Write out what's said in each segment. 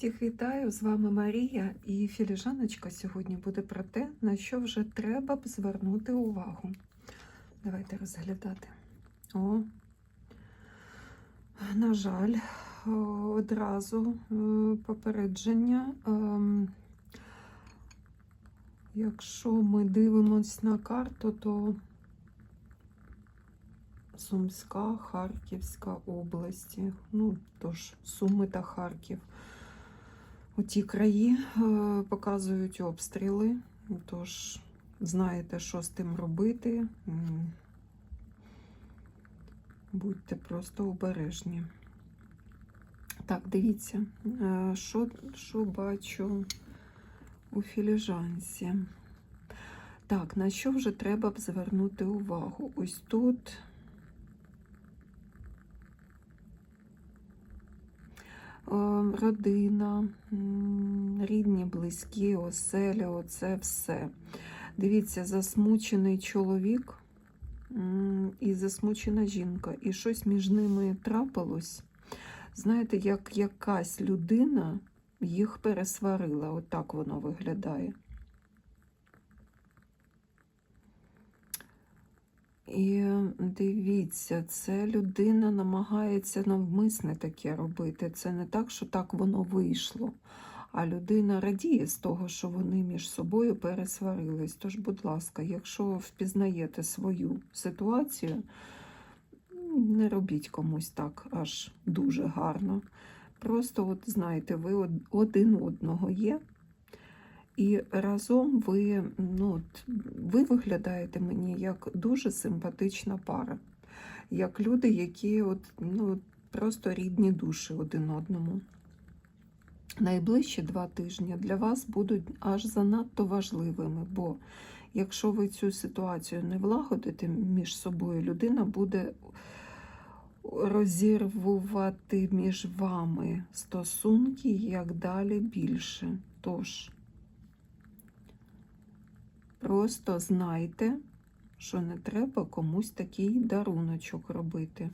Всіх вітаю, з вами Марія і філіжаночка сьогодні буде про те, на що вже треба б звернути увагу. Давайте розглядати. О, на жаль, одразу е, попередження. Ем, Якщо ми дивимось на карту, то Сумська, Харківська області, ну тож Суми та Харків. У ті краї е, показують обстріли, тож знаєте, що з тим робити. Будьте просто обережні. Так, дивіться, е, що, що бачу у філіжанці. Так, на що вже треба б звернути увагу? Ось тут. Родина, рідні, близькі, оселя, оце все. Дивіться, засмучений чоловік і засмучена жінка, і щось між ними трапилось. Знаєте, як якась людина їх пересварила. Отак воно виглядає. І дивіться, це людина намагається навмисне таке робити. Це не так, що так воно вийшло. А людина радіє з того, що вони між собою пересварились. Тож, будь ласка, якщо впізнаєте свою ситуацію, не робіть комусь так аж дуже гарно. Просто, от знаєте, ви один одного є. І разом ви, ну, ви виглядаєте мені як дуже симпатична пара, як люди, які от, ну, просто рідні душі один одному. Найближчі два тижні для вас будуть аж занадто важливими, бо якщо ви цю ситуацію не влагодите між собою, людина буде розірвувати між вами стосунки як далі більше. Тож, Просто знайте, що не треба комусь такий даруночок робити.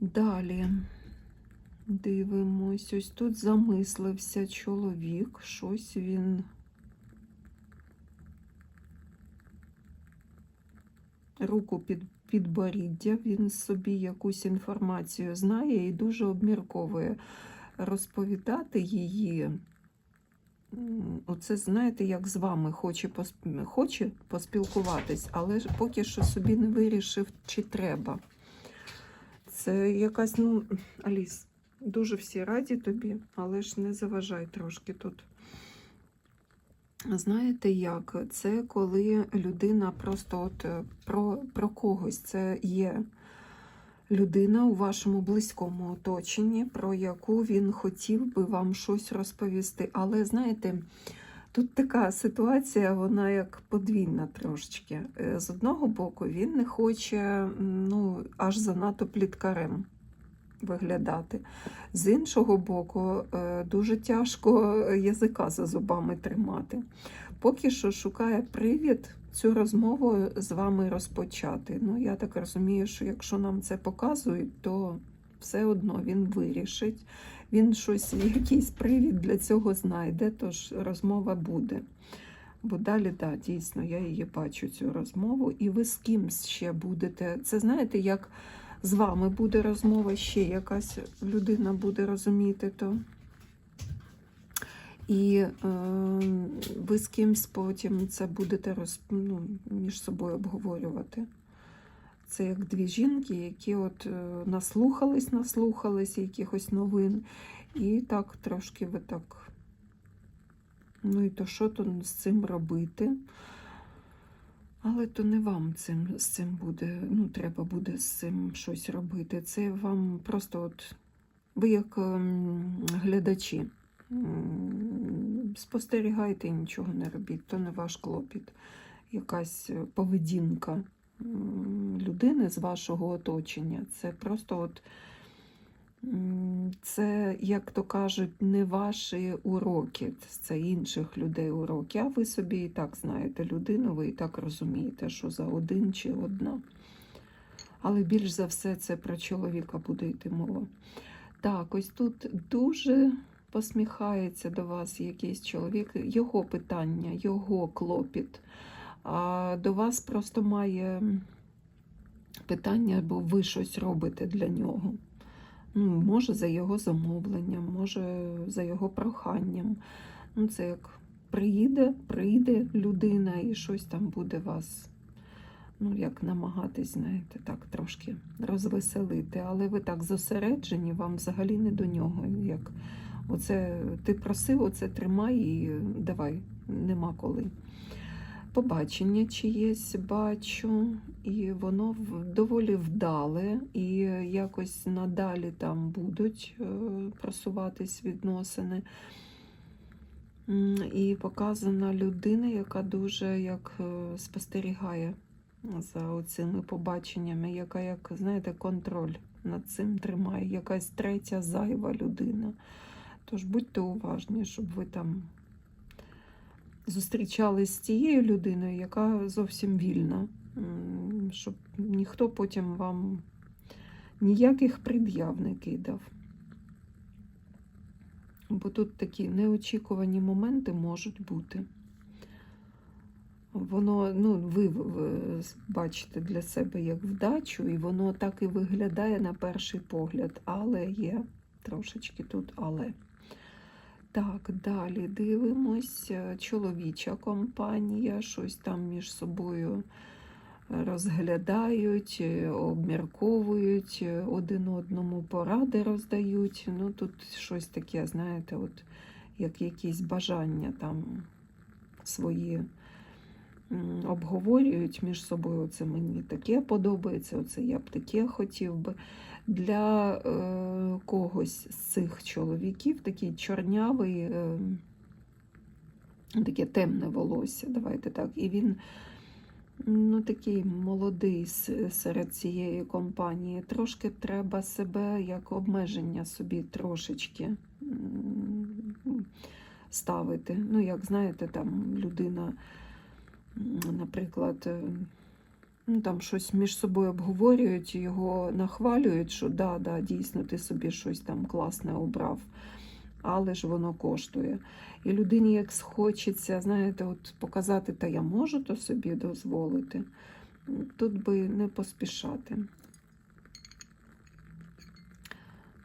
Далі дивимось, ось тут замислився чоловік, щось він. Руку під підборіддя, він собі якусь інформацію знає і дуже обмірковує розповідати її. Оце, знаєте, як з вами хоче, хоче поспілкуватись, але поки що собі не вирішив, чи треба. Це якась, ну, Аліс, дуже всі раді тобі, але ж не заважай трошки тут. Знаєте як? Це коли людина просто от е, про, про когось це є людина у вашому близькому оточенні, про яку він хотів би вам щось розповісти. Але знаєте, тут така ситуація, вона як подвійна трошечки. Е, З одного боку, він не хоче ну, аж занадто пліткарем виглядати. З іншого боку, е, дуже тяжко язика за зубами тримати. Поки що шукає привід цю розмову з вами розпочати. Ну, я так розумію, що якщо нам це показують, то все одно він вирішить. Він щось, якийсь привід для цього знайде, тож розмова буде. Бо далі, да, дійсно, я її бачу, цю розмову, і ви з кимсь ще будете. Це знаєте, як з вами буде розмова, ще якась людина буде розуміти то. І е, ви з кимсь потім це будете роз, ну, між собою обговорювати. Це як дві жінки, які от е, наслухались, наслухались якихось новин, і так трошки ви так. Ну і то що то з цим робити? Але то не вам цим, з цим буде, ну, треба буде з цим щось робити. Це вам просто от ви як глядачі. Спостерігайте і нічого не робіть, то не ваш клопіт. Якась е, поведінка людини з вашого оточення. Це просто от це, як то кажуть, не ваші уроки, це інших людей уроки. А ви собі і так знаєте людину, ви і так розумієте, що за один чи одна. Але більш за все це про чоловіка буде йти мова. Так, ось тут дуже посміхається до вас якийсь чоловік, його питання, його клопіт. А до вас просто має питання, бо ви щось робите для нього. Ну, Може, за його замовленням, може, за його проханням. Ну, Це як приїде, прийде людина і щось там буде вас, ну, як намагатись, знаєте, так трошки розвеселити. Але ви так зосереджені, вам взагалі не до нього. Як оце ти просив, оце тримай і давай, нема коли. Побачення чиєсь бачу, і воно доволі вдале, і якось надалі там будуть е, просуватись відносини. І показана людина, яка дуже як е, спостерігає за цими побаченнями, яка, як, знаєте, контроль над цим тримає, якась третя зайва людина. Тож будьте уважні, щоб ви там зустрічались з тією людиною, яка зовсім вільна, щоб ніхто потім вам ніяких пред'яв не кидав. Бо тут такі неочікувані моменти можуть бути. Воно, ну, ви, ви бачите для себе як вдачу, і воно так і виглядає на перший погляд, але є трошечки тут але. Так, далі дивимось. Чоловіча компанія, щось там між собою розглядають, обмірковують, один одному поради роздають. Ну, тут щось таке, знаєте, от як якісь бажання там свої обговорюють між собою. Оце мені таке подобається, оце я б таке хотів би. Для е, когось з цих чоловіків такий чорнявий, е, таке темне волосся, давайте так. І він ну, такий молодий серед цієї компанії. Трошки треба себе як обмеження собі трошечки ставити. Ну, як знаєте, там людина, наприклад, е, ну, там щось між собою обговорюють, його нахвалюють, що да, да, дійсно ти собі щось там класне обрав, але ж воно коштує. І людині як схочеться, знаєте, от показати, та я можу то собі дозволити. Тут би не поспішати.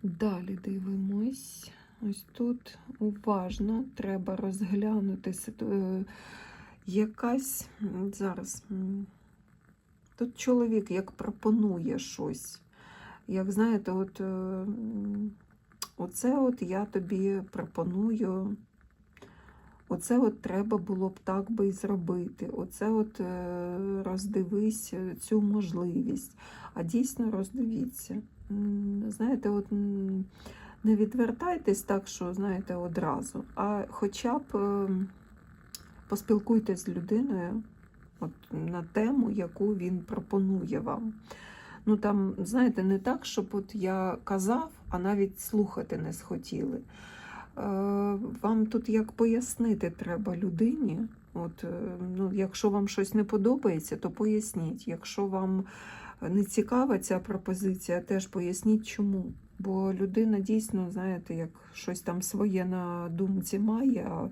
Далі дивимось. Ось тут уважно треба розглянути е, якась зараз. Тут чоловік як пропонує щось. Як знаєте, от е, оце от я тобі пропоную. Оце от треба було б так би і зробити. Оце от е, роздивись е, цю можливість. А дійсно роздивіться. Знаєте, от не відвертайтесь так, що знаєте, одразу, а хоча б е, поспілкуйтесь з людиною от, на тему, яку він пропонує вам. Ну там, знаєте, не так, щоб от я казав, а навіть слухати не схотіли. Е, Вам тут як пояснити треба людині. От, е, ну, якщо вам щось не подобається, то поясніть. Якщо вам не цікава ця пропозиція, теж поясніть чому. Бо людина дійсно, знаєте, як щось там своє на думці має, а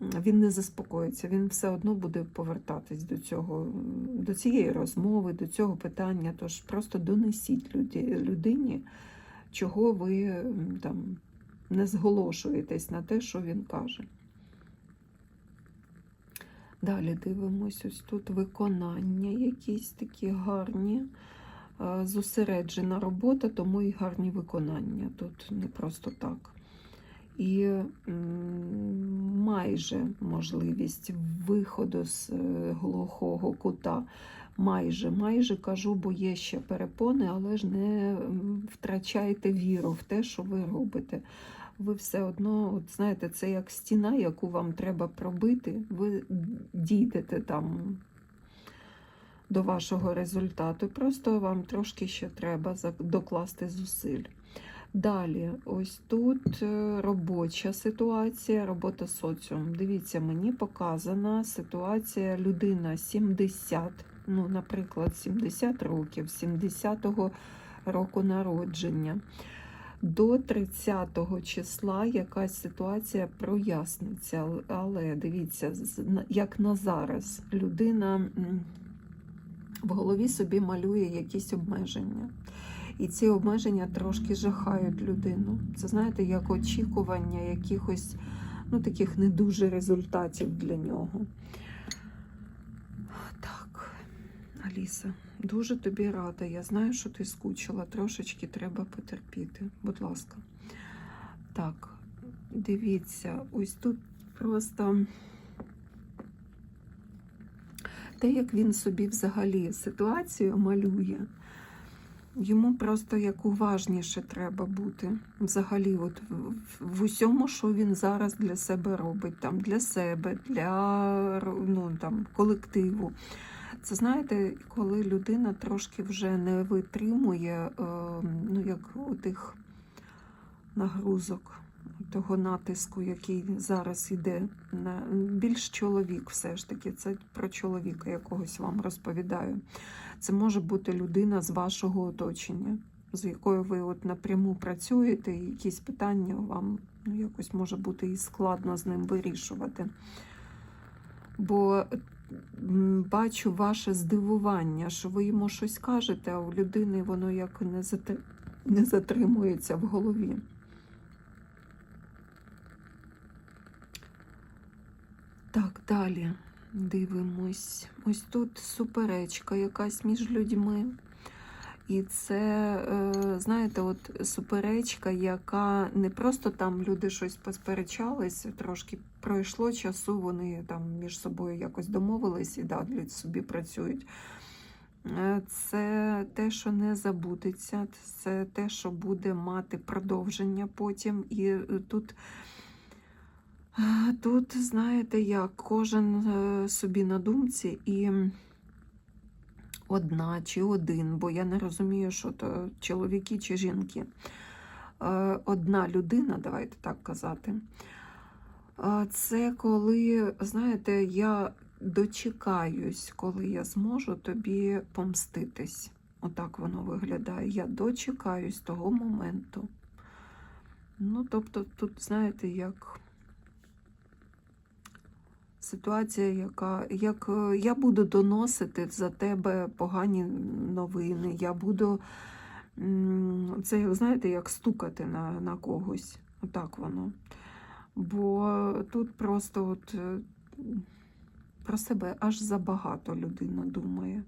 він не заспокоїться, він все одно буде повертатись до цього, до цієї розмови, до цього питання. Тож просто донесіть людині, чого ви там не зголошуєтесь на те, що він каже. Далі дивимось, ось тут виконання якісь такі гарні, е, зосереджена робота, тому і гарні виконання. Тут не просто так. І майже можливість виходу з е, глухого кута. Майже, майже кажу, бо є ще перепони, але ж не втрачайте віру в те, що ви робите. Ви все одно, от знаєте, це як стіна, яку вам треба пробити, ви дійдете там до вашого результату. Просто вам трошки ще треба докласти зусиль. Далі, ось тут е, робоча ситуація, робота соціум. Дивіться, мені показана ситуація людина 70, ну, наприклад, 70 років, 70-го року народження. до 30 го числа якась ситуація проясниться. Але- Але дивіться, як на зараз людина в голові собі малює якісь обмеження. І ці обмеження трошки жахають людину. Це знаєте, як очікування якихось ну, таких не дуже результатів для нього. Так, Аліса, дуже тобі рада. Я знаю, що ти скучила. Трошечки треба потерпіти. Будь ласка. Так, дивіться, ось тут просто те, як він собі взагалі ситуацію малює. Йому просто як уважніше треба бути. Взагалі, от в, усьому, що він зараз для себе робить, там для себе, для ну, там, колективу. Це знаєте, коли людина трошки вже не витримує е, ну, як тих нагрузок, того натиску, який зараз на більш чоловік, все ж таки, це про чоловіка якогось вам розповідаю. Це може бути людина з вашого оточення, з якою ви от напряму працюєте, і якісь питання вам ну, якось може бути і складно з ним вирішувати. Бо бачу ваше здивування, що ви йому щось кажете, а у людини воно як не, зат... не затримується в голові. Так, далі дивимось. Ось тут суперечка якась між людьми. І це, е, знаєте, от суперечка, яка не просто там люди щось посперечалися, трошки пройшло часу, вони там між собою якось домовились і далі собі працюють. Е, Це те, що не забудеться, це те, що буде мати продовження потім. І е, тут, тут знаєте, як кожен е, собі на думці і одна чи один, бо я не розумію, що то чоловіки чи жінки. Е, Одна людина, давайте так казати. Е, Це коли, знаєте, я дочекаюсь, коли я зможу тобі помститись. Отак воно виглядає. Я дочекаюсь того моменту. Ну, тобто, тут, знаєте, як ситуація, яка як е, я буду доносити за тебе погані новини, я буду це, знаєте, як стукати на, на когось. Отак воно. Бо тут просто от е, про себе аж забагато людина думає.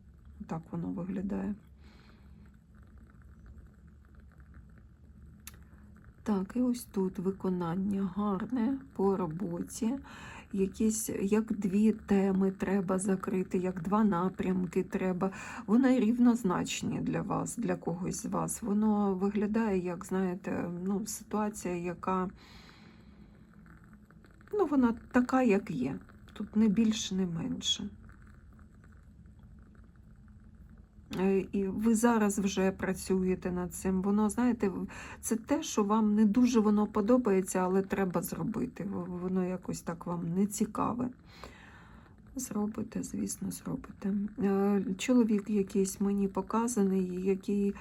Так воно виглядає. Так, і ось тут виконання гарне по роботі. Якісь як дві теми треба закрити, як два напрямки треба. Вони рівнозначні для вас, для когось з вас. Воно виглядає, як, знаєте, ну, ситуація, яка ну, вона така, як є. Тут не більше, не менше. Е, І ви зараз вже працюєте над цим. Воно, знаєте, це те, що вам не дуже воно подобається, але треба зробити. Воно якось так вам не цікаве. Зробите, звісно, зробите. Е, Чоловік якийсь мені показаний, який,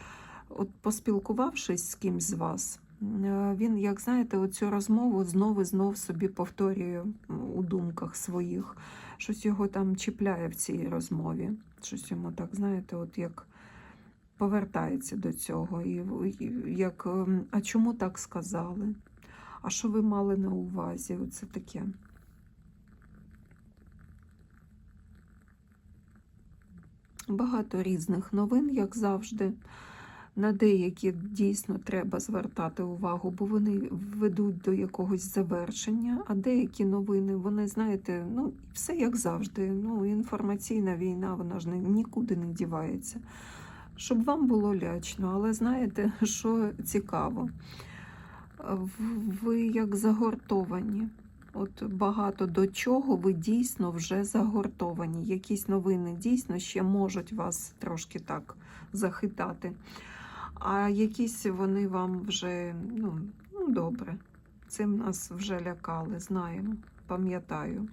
от поспілкувавшись з кимсь з вас, е, він, як знаєте, оцю розмову знову і знов собі повторює у думках своїх. Щось його там чіпляє в цій розмові. Щось йому так, знаєте, от як повертається до цього. І, як, ем, а чому так сказали? А що ви мали на увазі? Оце таке. Багато різних новин, як завжди. На деякі дійсно треба звертати увагу, бо вони ведуть до якогось завершення, а деякі новини, вони, знаєте, ну, все як завжди. Ну, інформаційна війна, вона ж нікуди не дівається. Щоб вам було лячно, але знаєте, що цікаво? Ви як загортовані. От багато до чого ви дійсно вже загортовані. Якісь новини дійсно ще можуть вас трошки так захитати. А якісь вони вам вже, ну, ну добре, цим нас вже лякали, знаємо, пам'ятаю.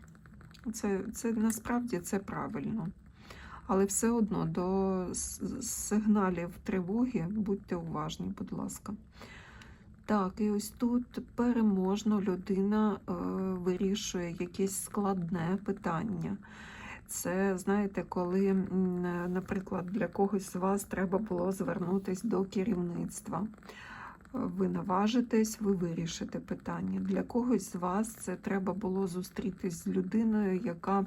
Це, це насправді це правильно. Але все одно до сигналів тривоги будьте уважні, будь ласка. Так, і ось тут переможно людина е, вирішує якесь складне питання. Це, знаєте, коли, наприклад, для когось з вас треба було звернутися до керівництва. Ви наважитесь, ви вирішите питання. Для когось з вас це треба було зустрітись з людиною, яка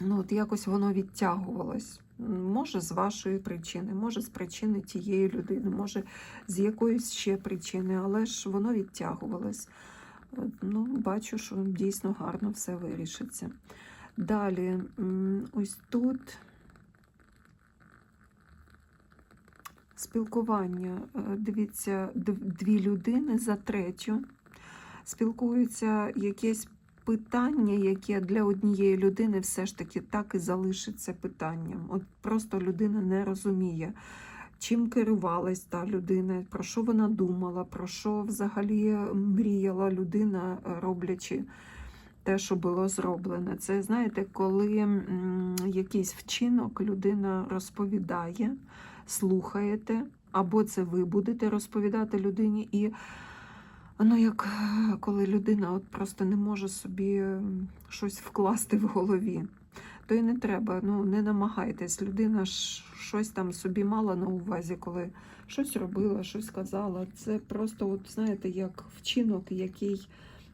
ну, от якось воно відтягувалось. Може, з вашої причини, може, з причини тієї людини, може, з якоїсь ще причини, але ж воно відтягувалось. Ну, бачу, що дійсно гарно все вирішиться. Далі, ось тут спілкування. Е, Дивіться, дві людини за третю спілкуються якесь питання, яке для однієї людини все ж таки так і залишиться питанням. От просто людина не розуміє, чим керувалась та людина, про що вона думала, про що взагалі мріяла людина, е, роблячи те, що було зроблено. Це знаєте, коли якийсь вчинок людина розповідає, слухаєте, або це ви будете розповідати людині, і ну, як коли людина от просто не може собі щось вкласти в голові. То і не треба, ну не намагайтесь. Людина ж щось там собі мала на увазі, коли щось робила, щось казала. Це просто, от знаєте, як вчинок, який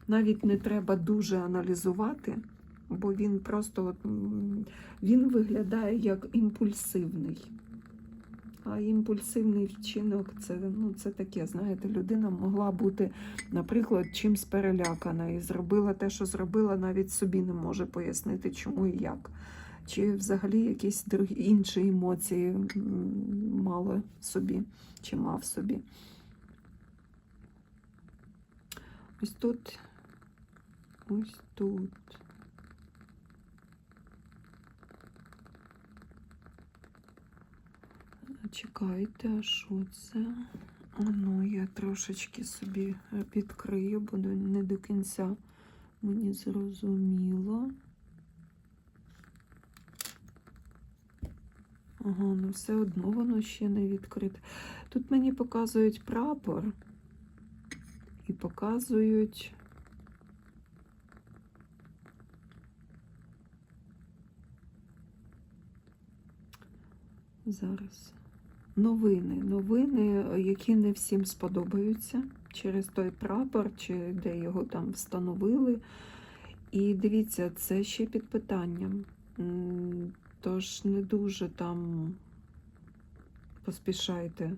навіть не треба дуже аналізувати, бо він просто він виглядає як імпульсивний. А імпульсивний вчинок це, ну, це таке, знаєте, людина могла бути, наприклад, чимсь перелякана і зробила те, що зробила, навіть собі не може пояснити, чому і як. Чи взагалі якісь інші емоції мала собі, чи мав собі. Ось тут, ось тут. Чекайте, а що це? Ну, я трошечки собі підкрию, бо не до кінця мені зрозуміло. Ага, ну все одно воно ще не відкрите. Тут мені показують прапор і показують. Зараз. Новини. Новини, які не всім сподобаються через той прапор, чи де його там встановили. І дивіться, це ще під питанням. Тож не дуже там поспішайте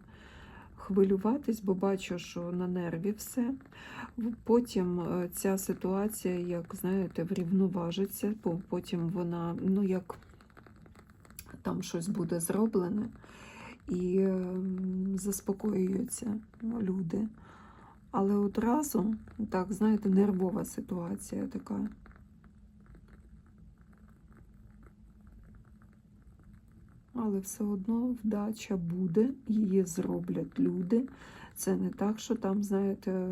хвилюватись, бо бачу, що на нерві все. Потім е, ця ситуація, як знаєте, врівноважиться, бо потім вона, ну як там щось буде зроблене, і ем, заспокоюються люди. Але одразу, так, знаєте, нервова ситуація така. Але все одно вдача буде, її зроблять люди. Це не так, що там, знаєте,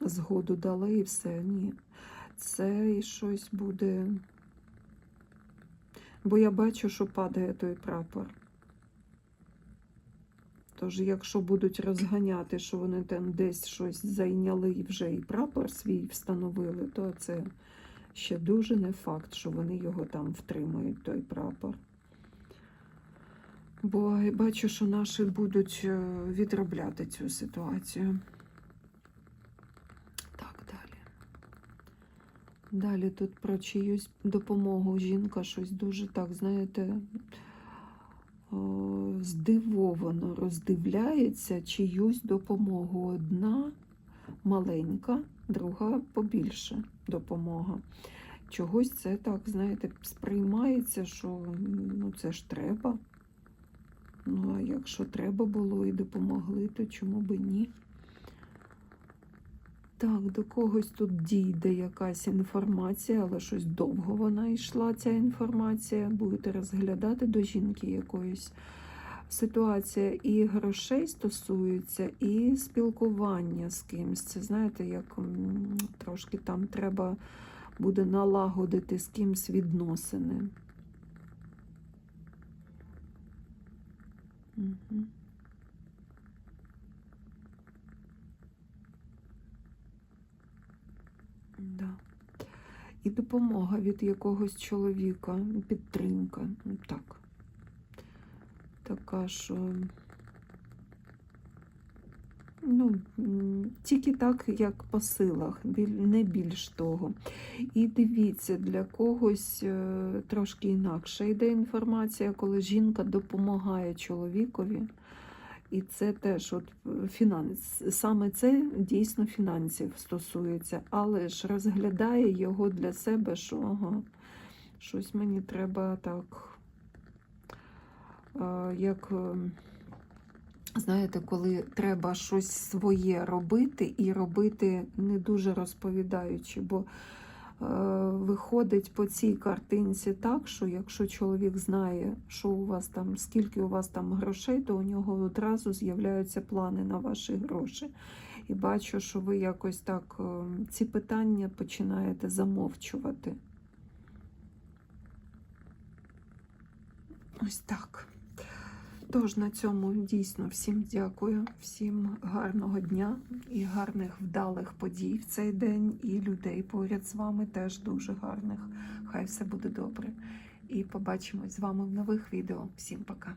згоду дали і все. Ні. Це і щось буде. Бо я бачу, що падає той прапор. Тож, якщо будуть розганяти, що вони там десь щось зайняли і вже і прапор свій встановили, то це ще дуже не факт, що вони його там втримають, той прапор. Бо я бачу, що наші будуть е, відробляти цю ситуацію. Так, далі. Далі тут про чиюсь допомогу. Жінка щось дуже так, знаєте, здивовано роздивляється чиюсь допомогу. Одна маленька, друга побільше допомога. Чогось це так, знаєте, сприймається, що ну, це ж треба. Ну, а якщо треба було і допомогли, то чому би ні? Так, до когось тут дійде якась інформація, але щось довго вона йшла, ця інформація. Будете розглядати до жінки якоїсь. Ситуація і грошей стосується, і спілкування з кимсь. Це знаєте, як трошки там треба буде налагодити з кимсь відносини. Угу. І допомога від якогось чоловіка, підтримка. Ну, Так. Така, що. Ну, тільки так, як по силах, не більш того. І дивіться, для когось е, трошки інакше йде інформація, коли жінка допомагає чоловікові. І це теж от е, фінанс. Саме це дійсно фінансів стосується, але ж розглядає його для себе, що ага, щось мені треба так, е, як. е, Знаєте, коли треба щось своє робити і робити не дуже розповідаючи, бо виходить по цій картинці так, що якщо чоловік знає, що у вас там, скільки у вас там грошей, то у нього одразу з'являються плани на ваші гроші. І бачу, що ви якось так е, ці питання починаєте замовчувати. Ось так. Тож на цьому дійсно всім дякую, всім гарного дня і гарних вдалих подій в цей день, і людей поряд з вами теж дуже гарних. Хай все буде добре. І побачимось з вами в нових відео. Всім пока.